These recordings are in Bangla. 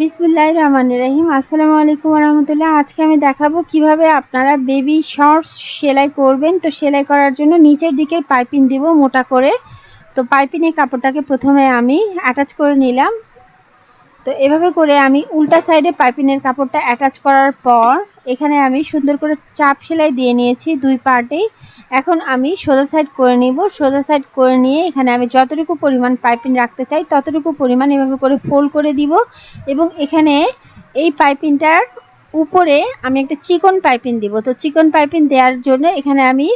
বিসমুল্লাহ রহমান রহিম। আসসালামু আলাইকুম রহমতুল্লাহ। আজকে আমি দেখাবো কীভাবে আপনারা বেবি শর্টস সেলাই করবেন। তো সেলাই করার জন্য নিচের দিকের পাইপিং দিব মোটা করে। তো পাইপিংয়ের কাপড়টাকে প্রথমে আমি অ্যাটাচ করে নিলাম। তো এভাবে করে আমি উল্টা সাইডে পাইপিংয়ের কাপড়টা অ্যাটাচ করার পর এখানে আমি সুন্দর করে চাপ সেলাই দিয়ে নিয়েছি দুই পার্টেই। এখন আমি সোজা সাইড করে নিব। সোজা সাইড করে নিয়ে এখানে আমি যতটুকু পরিমাণ পাইপিং রাখতে চাই ততটুকু পরিমাণ এভাবে করে ফোল্ড করে দিব এবং এখানে এই পাইপিংটার উপরে আমি একটা চিকন পাইপিং দিব। তো চিকন পাইপিং দেওয়ার জন্য এখানে আমি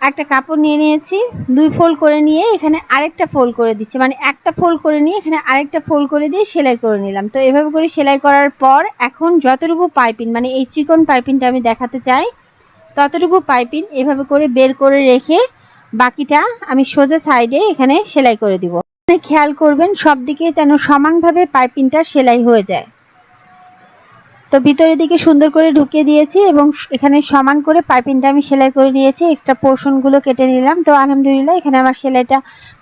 একটা কাপড় নিয়ে নিয়েছি, দুই ফোল্ড করে নিয়ে এখানে আরেকটা ফোল্ড করে দিচ্ছি। মানে একটা ফোল্ড করে নিয়ে এখানে আরেকটা ফোল্ড করে দিয়ে সেলাই করে নিলাম। তো এভাবে করে সেলাই করার পর এখন যতটুকু পাইপিং মানে এই চিকন পাইপিংটা আমি দেখাতে চাই, ততটুকু পাইপিং এভাবে করে বের করে রেখে বাকিটা আমি সোজা সাইডে এখানে সেলাই করে দিব। খেয়াল করবেন সব দিকে যেন সমানভাবে পাইপিংটা সেলাই হয়ে যায়। তো ভিতরের দিকে সুন্দর করে ঢুকিয়ে দিয়েছি এবং এখানে সমান করে পাইপিংটা আমি সেলাই করে নিয়েছি এক্সট্রা পোর্শনগুলো কেটে নিলাম। তো আলহামদুলিল্লাহ, এখানে আমার সেলাইটা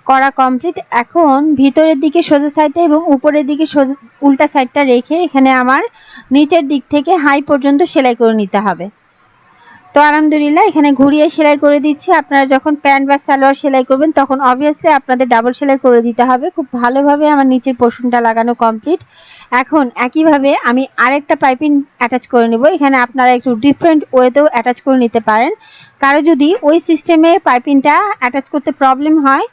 করা কমপ্লিট এখন ভিতরের দিকে সোজা সাইডটা এবং উপরের দিকে সোজা, উল্টা সাইডটা রেখে এখানে আমার নিচের দিক থেকে হাই পর্যন্ত সেলাই করে নিতে হবে। তো আলহামদুলিল্লাহ, এখানে ঘুরিয়ে সেলাই করে দিচ্ছি। আপনারা যখন প্যান্ট বা সালোয়ার সেলাই করবেন, তখন অবভিয়াসলি আপনাদের ডাবল সেলাই করে দিতে হবে। খুব ভালোভাবে আমার নিচের পোর্শনটা লাগানো কমপ্লিট এখন একইভাবে আমি আরেকটা পাইপিং অ্যাটাচ করে নেব। এখানে আপনারা একটু ডিফারেন্ট ওয়েতেও অ্যাটাচ করে নিতে পারেন। কারও যদি ওই সিস্টেমে পাইপিংটা অ্যাটাচ করতে প্রবলেম হয়,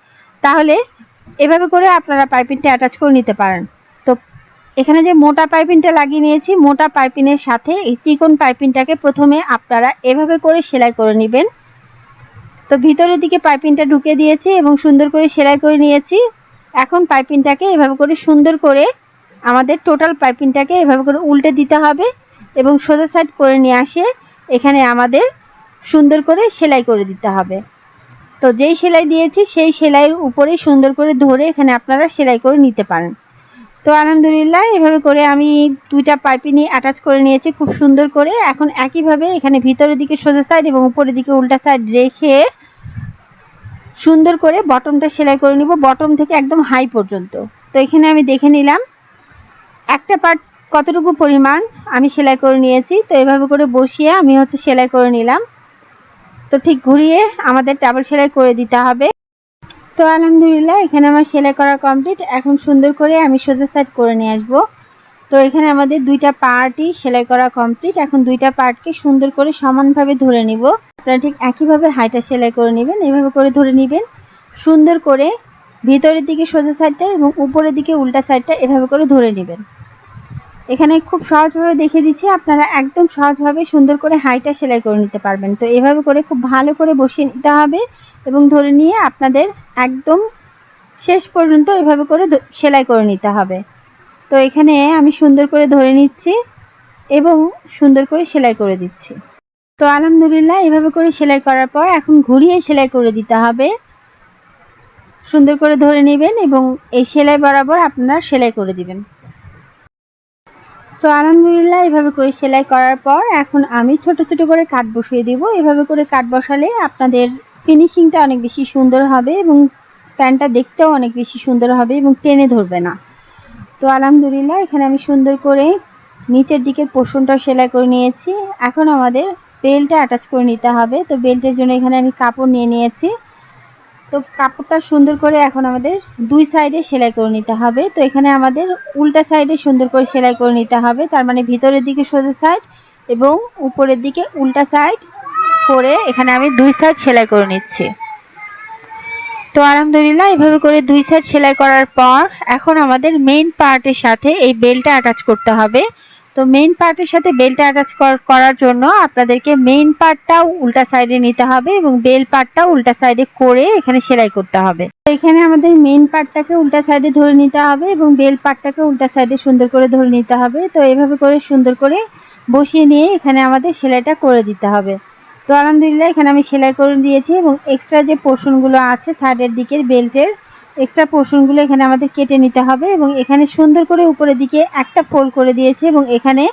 তাহলে এভাবে করে আপনারা পাইপিংটা অ্যাটাচ করে নিতে পারেন। এখানে যে মোটা পাইপিংটা লাগিয়ে নিয়েছি, মোটা পাইপিংয়ের সাথে এই চিকন পাইপিংটাকে প্রথমে আপনারা এভাবে করে সেলাই করে নেবেন। তো ভিতরের দিকে পাইপিংটা ঢুকে দিয়েছি এবং সুন্দর করে সেলাই করে নিয়েছি। এখন পাইপিংটাকে এভাবে করে সুন্দর করে আমাদের টোটাল পাইপিংটাকে এভাবে করে উল্টে দিতে হবে এবং সোজা সাইড করে নিয়ে আসে। এখানে আমাদের সুন্দর করে সেলাই করে দিতে হবে। তো যেই সেলাই দিয়েছি, সেই সেলাইয়ের উপরে সুন্দর করে ধরে এখানে আপনারা সেলাই করে নিতে পারেন। তো আলহামদুলিল্লাহ, এভাবে করে আমি দুইটা পাইপিনি অ্যাটাচ করে নিয়েছি, খুব সুন্দর করে। এখন একইভাবে এখানে ভিতরের দিকে সোজা সাইড এবং উপরের দিকে উল্টা সাইড রেখে সুন্দর করে বটমটা সেলাই করে নিব বটম থেকে একদম হাই পর্যন্ত। তো এখানে আমি দেখে নিলাম, একটা পার্ট কতটুকু পরিমাণ আমি সেলাই করে নিয়েছি। তো এভাবে করে বসিয়ে আমি হচ্ছে সেলাই করে নিলাম। তো ঠিক ঘুরিয়ে আমাদের ডাবল সেলাই করে দিতে হবে। তো আলহামদুলিল্লাহ, এখানে আমার সেলাই করা কমপ্লিট এখন সুন্দর করে আমি সোজা সাইড করে নিয়ে আসব। তো এখানে আমাদের দুইটা পার্টই সেলাই করা কমপ্লিট এখন দুইটা পার্টকে সুন্দর করে সমানভাবে ধরে নিব। আপনারা ঠিক একইভাবে হাইটা সেলাই করে নেবেন এভাবে করে ধরে নেবেন। সুন্দর করে ভিতরের দিকে সোজা সাইডটা এবং উপরের দিকে উল্টা সাইডটা এভাবে করে ধরে নেবেন। এখানে খুব সহজভাবে দেখে দিচ্ছি, আপনারা একদম সহজভাবে সুন্দর করে হাইটা সেলাই করে নিতে পারবেন। তো এভাবে করে খুব ভালো করে বসিয়ে নিতে হবে। এবং ধরে নিয়ে আপনাদের একদম শেষ পর্যন্ত এভাবে করে সেলাই করে নিতে হবে। তো এখানে আমি সুন্দর করে ধরে নিচ্ছি এবং সুন্দর করে সেলাই করে দিচ্ছি। তো আলহামদুলিল্লাহ এভাবে করে সেলাই করার পর এখন ঘুরিয়ে সেলাই করে দিতে হবে। সুন্দর করে ধরে নেবেন এবং এই সেলাই বরাবর আপনারা সেলাই করে দিবেন। সো আলহামদুলিল্লাহ এভাবে করে সেলাই করার পর এখন আমি ছোট ছোট করে কাট বসিয়ে দিব। এভাবে করে কাট বসালে আপনাদের ফিনিশিংটা অনেক বেশি সুন্দর হবে এবং প্যান্টটা দেখতেও অনেক বেশি সুন্দর হবে এবং টেনে ধরবে না। তো আলহামদুলিল্লাহ, এখানে আমি সুন্দর করে নিচের দিকের পোষণটা সেলাই করে নিয়েছি। এখন আমাদের বেল্টটা অ্যাটাচ করে নিতে হবে। তো বেল্টের জন্য এখানে আমি কাপড় নিয়ে নিয়েছি। তো কাপড়টা সুন্দর করে এখন আমাদের দুই সাইডে সেলাই করে নিতে হবে। তো এখানে আমাদের উল্টা সাইডে সুন্দর করে সেলাই করে নিতে হবে। তার মানে ভিতরের দিকে সোজা সাইড এবং উপরের দিকে উল্টা সাইড করে এখানে আমি দুই সাইড সেলাই করে নিচ্ছি। তো আলহামদুলিল্লাহ, এভাবে করে দুই সাইড সেলাই করার পর এখন আমাদের মেইন পার্টের সাথে এই বেলটা অ্যাটাচ করতে হবে। তো মেইন পার্টের সাথে বেলটা অ্যাটাচ করার জন্য আপনাদেরকে মেইন পার্টটাও উল্টা সাইডে নিতে হবে এবং বেল পার্টটাও উল্টা সাইডে করে এখানে সেলাই করতে হবে। তো এখানে আমাদের মেইন পার্টটাকে উল্টা সাইডে ধরে নিতে হবে এবং বেল পার্টটাকে উল্টা সাইডে সুন্দর করে ধরে নিতে হবে। তো এভাবে করে সুন্দর করে বসিয়ে নিয়ে এখানে আমাদের সেলাইটা করে দিতে হবে। তো আলহামদুলিল্লাহ, এখানে আমি সেলাই করে দিয়েছি এবং এক্সট্রা যে পোর্শনগুলো আছে সাইডের দিকের বেল্টের এক্সট্রা পোর্শনগুলো এখানে আমাদের কেটে নিতে হবে এবং এখানে সুন্দর করে উপরের দিকে একটা ফোল্ড করে দিয়েছি এবং এখানে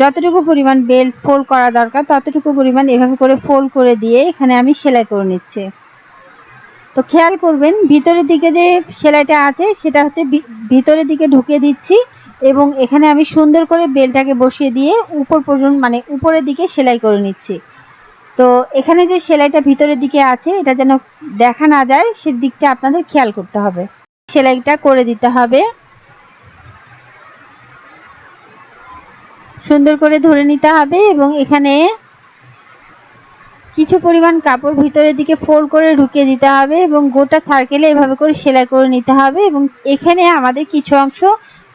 যতটুকু পরিমাণ বেল্ট ফোল্ড করা দরকার, ততটুকু পরিমাণ এভাবে করে ফোল্ড করে দিয়ে এখানে আমি সেলাই করে নিচ্ছি। তো খেয়াল করবেন, ভিতরের দিকে যে সেলাইটা আছে, সেটা হচ্ছে ভিতরের দিকে ঢুকিয়ে দিচ্ছি এবং এখানে আমি সুন্দর করে বেলটাকে বসিয়ে দিয়ে উপর পর্যন্ত মানে উপরের দিকে সেলাই করে নিচ্ছি। তো এখানে যে সেলাইটা ভিতরের দিকে আছে, এটা যেন দেখা না যায় সে দিকটা আপনাদের খেয়াল করতে হবে। সেলাইটা করে দিতে হবে। সুন্দর করে ধরে নিতে হবে এবং এখানে কিছু পরিমাণ কাপড় ভিতরের দিকে ফোল্ড করে ঢুকিয়ে দিতে হবে এবং গোটা সার্কেলে এভাবে করে সেলাই করে নিতে হবে এবং এখানে আমাদের কিছু অংশ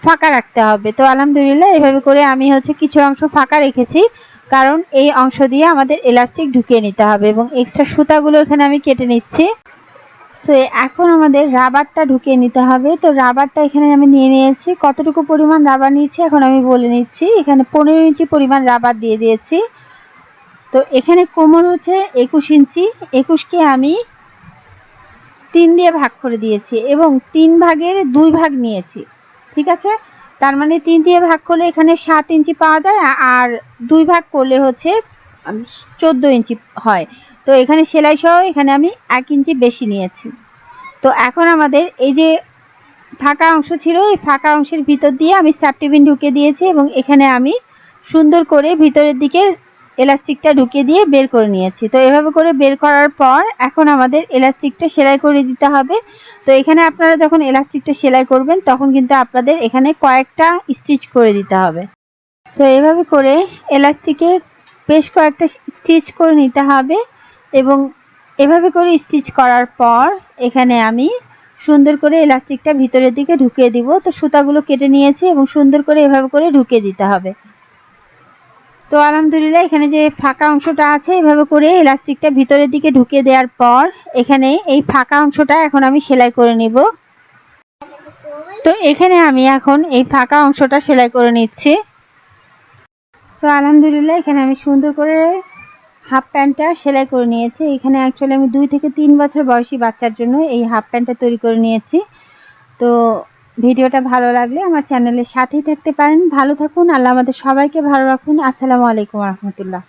ফাঁকা রাখতে হবে। তো আলহামদুলিল্লাহ, এভাবে করে আমি হচ্ছে কিছু অংশ ফাঁকা রেখেছি। কারণ এই অংশ দিয়ে আমাদের এলাস্টিক ঢুকিয়ে নিতে হবে এবং এক্সট্রা সুতাগুলো এখানে আমি কেটে নিচ্ছি। সো এখন আমাদের রাবারটা ঢুকিয়ে নিতে হবে। তো রাবারটা এখানে আমি নিয়ে নিয়েছি। কতটুকু পরিমাণ রাবার নিয়েছি এখন আমি বলে নিচ্ছি। এখানে পনেরো ইঞ্চি পরিমাণ রাবার দিয়ে দিয়েছি। তো এখানে কোমর হচ্ছে একুশ ইঞ্চি। একুশকে আমি তিন দিয়ে ভাগ করে দিয়েছি এবং তিন ভাগের দুই ভাগ নিয়েছি। ঠিক আছে? তার মানে তিন দিয়ে ভাগ করলে এখানে সাত ইঞ্চি পাওয়া যায় আর দুই ভাগ করলে হচ্ছে চোদ্দ ইঞ্চি হয়। তো এখানে সেলাই সহ এখানে আমি এক ইঞ্চি বেশি নিয়েছি। তো এখন আমাদের এই যে ফাঁকা অংশ ছিল, এই ফাঁকা অংশের ভিতর দিয়ে আমি সাপটিবিন ঢুকে দিয়েছি এবং এখানে আমি সুন্দর করে ভিতরের দিকে এলাস্টিকটা ঢুকিয়ে দিয়ে বের করে নিয়েছি। তো এভাবে করে বের করার পর এখন আমাদের এলাস্টিকটা সেলাই করে দিতে হবে। তো এখানে আপনারা যখন এলাস্টিকটা সেলাই করবেন, তখন কিন্তু আপনাদের এখানে কয়েকটা স্টিচ করে দিতে হবে। সো এভাবে করে এলাস্টিকে বেশ কয়েকটা স্টিচ করে নিতে হবে এবং এভাবে করে স্টিচ করার পর এখানে আমি সুন্দর করে এলাস্টিকটা ভিতরের দিকে ঢুকিয়ে দিব। তো সুতাগুলো কেটে নিয়েছি এবং সুন্দর করে এভাবে করে ঢুকিয়ে দিতে হবে। তো আলহামদুলিল্লাহ, এখানে যে ফাঁকা অংশটা আছে, এভাবে করে এলাস্টিকটা ভিতরের দিকে ঢুকিয়ে দেওয়ার পর এখানে এই ফাঁকা অংশটা এখন আমি সেলাই করে নিব। তো এখানে আমি এখন এই ফাঁকা অংশটা সেলাই করে নিচ্ছি। সো আলহামদুলিল্লাহ, এখানে আমি সুন্দর করে হাফ প্যান্টটা সেলাই করে নিয়েছি। এখানে অ্যাকচুয়ালি আমি দুই থেকে তিন বছর বয়সী বাচ্চার জন্য এই হাফ প্যান্টটা তৈরি করে নিয়েছি। তো ভিডিওটা ভালো লাগলে আমার চ্যানেলের সাথেই থাকতে পারেন। ভালো থাকুন, আল্লাহ আমাদের সবাইকে ভালো রাখুন। আসসালামু আলাইকুম রহমতুল্লাহ।